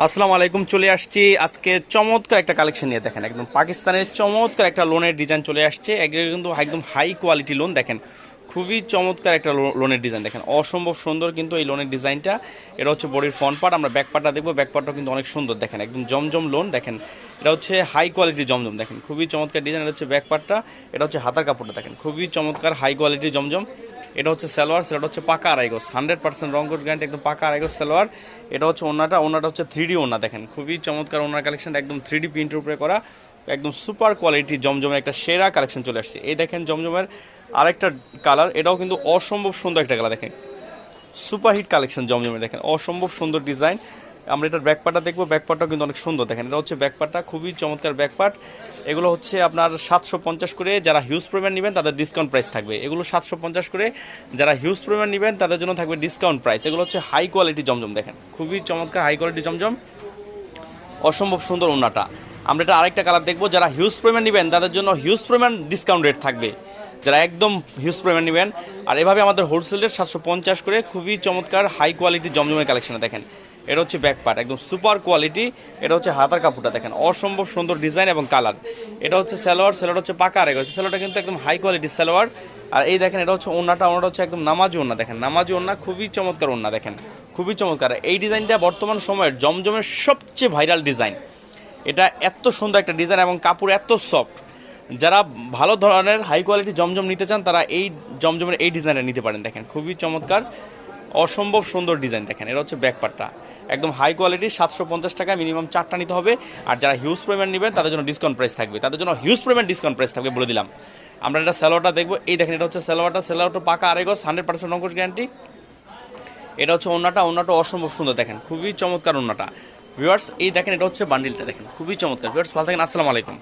আসসালামু আলাইকুম, চলে আসছি আজকে চমৎকার একটা কালেকশন নিয়ে। দেখেন, একদম পাকিস্তানের চমৎকার একটা লোনের ডিজাইন চলে আসছে। কিন্তু একদম হাই কোয়ালিটি লোন দেখেন। খুবই চমৎকার একটা লোনের ডিজাইন দেখেন। অসম্ভব সুন্দর কিন্তু এই লোনের ডিজাইনটা এটা হচ্ছে বডির ফ্রন্ট পার্ট আমরা ব্যাক পার্টটা দেখব। ব্যাক পার্টটা কিন্তু অনেক সুন্দর, দেখেন। একদম জমজম লোন দেখেন। এটা হচ্ছে হাই কোয়ালিটি জমজম, দেখেন। খুবই চমৎকার ডিজাইন এটা হচ্ছে ব্যাক পার্টটা এটা হচ্ছে হাতার কাপড়টা, দেখেন। খুবই চমৎকার হাই কোয়ালিটি জমজম। এটা হচ্ছে সালোয়ার সেটা হচ্ছে পাকা আড়াইগোস হান্ড্রেড পার্সেন্ট রঙ্গোস গ্যারান্টি একদম পাকা আড়াইগোস সালোয়ার। এটা হচ্ছে ওনাটা ওনাটা হচ্ছে থ্রি ওনা, দেখেন। খুবই চমৎকার ওনার কালেকশন একদম থ্রি ডি প্রিন্টের উপরে করা। একদম সুপার কোয়ালিটি জমজমের একটা সেরা কালেকশন চলে আসছে। এই দেখেন জমজমের আরেকটা কালার এটাও কিন্তু অসম্ভব সুন্দর একটা কালার দেখেন। সুপার হিট কালেকশন জমজমের দেখেন। অসম্ভব সুন্দর ডিজাইন আমরা এটার ব্যাকপার্টটা দেখব। ব্যাকপার্টটাও কিন্তু অনেক সুন্দর। দেখেন, এটা হচ্ছে ব্যাকপার্টটা। খুবই চমৎকার ব্যাকপার্ট। এগুলো হচ্ছে আপনার সাতশো পঞ্চাশ করে যারা হিউজ পরিমাণ নেবেন, তাদের ডিসকাউন্ট প্রাইস থাকবে। এগুলো সাতশো পঞ্চাশ করে যারা হিউজ পরিমাণ নেবেন, তাদের জন্য থাকবে ডিসকাউন্ট প্রাইস এগুলো হচ্ছে হাই কোয়ালিটি জমজম, দেখেন। খুবই চমৎকার হাই কোয়ালিটি জমজম। অসম্ভব সুন্দর ওনাটা আমরা এটা আরেকটা কালার দেখব। যারা হিউজ পরিমাণ নেবেন, তাদের জন্য হিউজ পরিমাণ ডিসকাউন্ট রেট থাকবে। যারা একদম হিউজ পরিমাণ নেবেন। আর এভাবে আমাদের হোলসেলের সাতশো পঞ্চাশ করে খুবই চমৎকার হাই কোয়ালিটি জমজমের কালেকশনে দেখেন। এটা হচ্ছে ব্যাক পার্ট একদম সুপার কোয়ালিটি এটা হচ্ছে হাতার কাপড়টা দেখেন, অসম্ভব সুন্দর ডিজাইন এবং কালার এটা হচ্ছে সালোয়ার সালোয়ার হচ্ছে পাকা আরেক হচ্ছে সালোয়ারটা কিন্তু একদম হাই কোয়ালিটি সালোয়ার। আর এই দেখেন, এটা হচ্ছে ওনাটা ওনাটা হচ্ছে একদম নামাজি ওনা দেখেন। নামাজি ওনা খুবই চমৎকার ওনা দেখেন, খুবই চমৎকার। এই ডিজাইনটা বর্তমান সময়ের জমজমের সবচেয়ে ভাইরাল ডিজাইন এটা এত সুন্দর একটা ডিজাইন এবং কাপড় এত সফট যারা ভালো ধরনের হাই কোয়ালিটি জমজম নিতে চান, তারা এই জমজমের এই ডিজাইনটা নিতে পারেন। দেখেন, খুবই চমৎকার, অসম্ভব সুন্দর ডিজাইন দেখেন, এটা হচ্ছে ব্যাকপারটা একদম হাই কোয়ালিটি সাতশো পঞ্চাশ টাকা মিনিমাম চারটা নিতে হবে। আর যারা হিউজ পেমেন্ট নেবেন, তাদের জন্য ডিসকাউন্ট প্রাইস থাকবে। তাদের জন্য হিউজ পেমেন্ট ডিসকাউন্ট প্রাইস থাকবে বলে দিলাম। আমরা এটা স্যালোয়ারটা দেখব। এই দেখেন, এটা হচ্ছে স্যালোয়ারটা স্যালোয়ারটা পাকা আড়াইগজ হান্ড্রেড পার্সেন্ট অঙ্কুশ গ্যারান্টি এটা হচ্ছে ওনাটা ওনাটা অসম্ভব সুন্দর দেখেন, খুবই চমৎকার ওনাটা ভিউয়ার্স এই দেখেন, এটা হচ্ছে বান্ডিলটা দেখেন, খুবই চমৎকার। ভিউয়ার্স ভালো থাকেন। আসসালামু আলাইকুম।